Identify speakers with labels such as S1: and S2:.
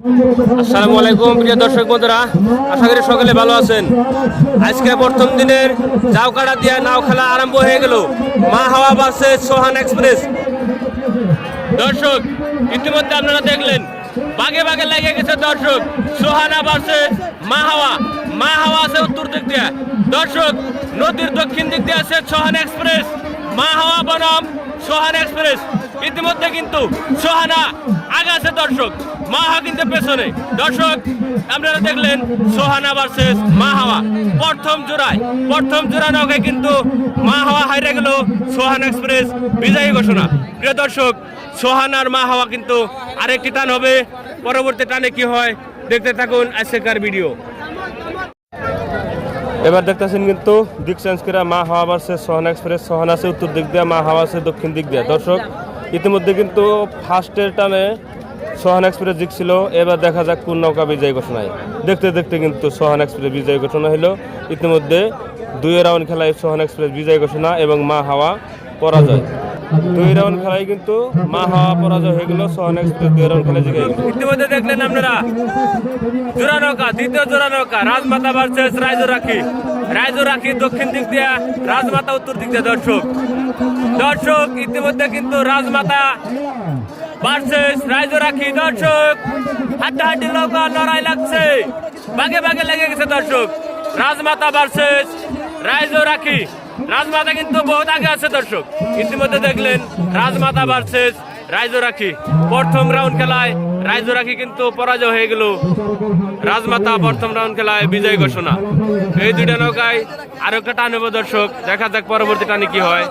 S1: আসসালামু আলাইকুম, প্রিয় দর্শক বন্ধুরা। আশা করি সকলে ভালো আছেন। আজকে প্রথম দিনের জাউকাড়া দিয়া নাও খেলা আরম্ভ হয়ে গেল। মা হাওয়া বাসে সোহান এক্সপ্রেস। দর্শক, ইতিমধ্যে আপনারা দেখলেন, বাগে বাগে লেগে গেছে দর্শক। সোহানা ভার্সেস মা হাওয়া। মা হাওয়া আছে উত্তর দিক দিয়ে। দর্শক, নদীর দক্ষিণ দিক দিয়ে আছে সোহান এক্সপ্রেস। মা হাওয়া বনাম সোহান এক্সপ্রেস। ইতিমধ্যে কিন্তু সোহানা আগে আছে দর্শক মা হাওয়া কিন্তু পেছনে। দর্শক, আপনারা দেখলেন সোহানা ভার্সেস মা হাওয়া প্রথম জোড়ায়, প্রথম জোড়া নৌকায় কিন্তু মা হাওয়া হাইরে গেল সোহান এক্সপ্রেস বিজয়ী ঘোষণা। প্রিয় দর্শক, সোহান আর মা হাওয়া কিন্তু আরেকটি টান হবে। পরবর্তী টানে কি হয়, দেখতে থাকুন আজকের ভিডিও এবার দেখতেছেন কিন্তু দিক চেঞ্জ করে মা হাওয়া বাড়ছে সোহান এক্সপ্রেস সোহান আছে উত্তর দিক দিয়ে মা হাওয়া আছে দক্ষিণ দিক দিয়ে। দর্শক ইতিমধ্যে কিন্তু ফার্স্টের টানে সোহান এক্সপ্রেস জিতছিল এবার দেখা যাক কোন নৌকা বিজয় ঘোষণায়। দেখতে দেখতে কিন্তু সোহান এক্সপ্রেস বিজয় ঘোষণা হলো ইতিমধ্যে দুই রাউন্ড খেলায় সোহান এক্সপ্রেস বিজয় ঘোষণা এবং মা হাওয়া পরাজয়। দুই রাউন্ড খেলায় কিন্তু মা হাওয়া পরাজয় হয়ে গেল, সোহান এক্সপ্রেস দুই রাউন্ড খেলায় জিতে ইতিমধ্যে দেখলেন আপনারা? জোড়া নৌকা, দ্বিতীয় জোড়া নৌকা, রাজমাতা ভার্সেস রাইজো রাখি রাইজো রাখি দক্ষিণ দিক দিয়ে, রাজমাতা উত্তর দিক দিয়ে দর্শক। দর্শক, ইতিমধ্যে কিন্তু রাজমাতা ভার্সেস রাইজো রাখি দর্শক। হাড্ডাহাড্ডি নৌকা লড়াই লাগছে। বাগে বাগে লেগে গেছে দর্শক। রাজমাতা ভার্সেস রাইজো রাখি। রাজমাতা কিন্তু বহুত আগে আছে দর্শক। ইতিমধ্যে দেখলেন, রাজমাতা ভার্সেস রাইজো রাখি প্রথম রাউন্ড খেলায় রাখি কিন্তু পরাজয় হয়ে গেল। রাজমাতা প্রথম রাউন্ড খেলায় বিজয় ঘোষণা। এই দুইটা নৌকায় আরও একটা টান হব দর্শক। দেখা যাক পরবর্তী টানে কি হয়।